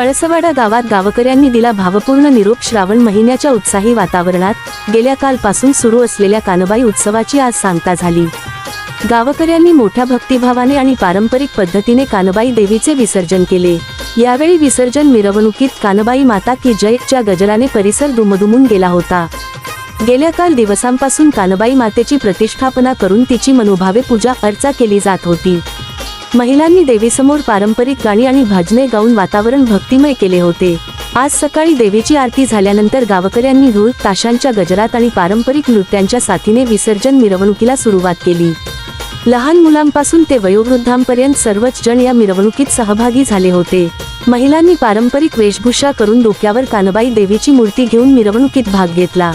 पळसवाडा गावात गावकऱ्यांनी दिला भावपूर्ण निरोप श्रावण महिन्याच्या उत्साही वातावरणात गेल्या कालपासून सुरू असलेल्या कानबाई उत्सवाची आज सांगता झाली. गावकऱ्यांनी मोठ्या भक्तिभावाने आणि पारंपरिक पद्धतीने कानबाई देवीचे विसर्जन केले. यावेळी विसर्जन मिरवणुकीत कानबाई माता की जयच्या गजराने परिसर दुमदुमून गेला होता. गेल्या काल दिवसांपासून कानबाई मातेची प्रतिष्ठापना करून तिची मनोभावे पूजा अर्चा केली जात होती. महिलांनी देवीसमोर पारंपरिक गाणी आणि भाजने गाऊन वातावरण भक्तिमय केले होते. आज सकाळी देवीची आरती झाल्यानंतर गावकऱ्यांनी धूळ ताशांच्या गजरात आणि पारंपरिक नृत्यांच्या साथीने विसर्जन मिरवणुकीला सुरुवात केली. लहान मुलांपासून ते वयोवृद्धांपर्यंत सर्वच जण या मिरवणुकीत सहभागी झाले होते. महिलांनी पारंपरिक वेशभूषा करून डोक्यावर कानबाई देवीची मूर्ती घेऊन मिरवणुकीत भाग घेतला.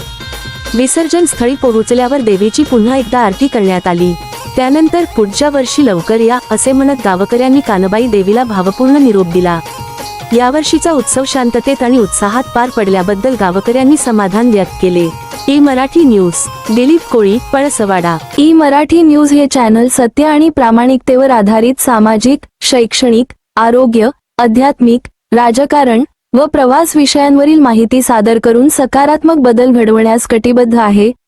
विसर्जन स्थळी पोहोचल्यावर देवीची पुन्हा एकदा आरती करण्यात आली. त्यानंतर पुढच्या वर्षी लवकर या असे म्हणत गावकऱ्यांनी कानबाई देवीला भावपूर्ण निरोप दिला. यावर्षीचा उत्सव शांततेत आणि उत्साहात पार पडल्याबद्दल गावकऱ्यांनी समाधान व्यक्त केले. E Marathi news Dilip Koli Palaswada. E Marathi news हे चॅनल सत्य आणि प्रामाणिकतेवर आधारित सामाजिक शैक्षणिक आरोग्य आध्यात्मिक राजकारण व प्रवास विषयांवरील माहिती सादर करून सकारात्मक बदल घडवण्यास कटिबद्ध आहे.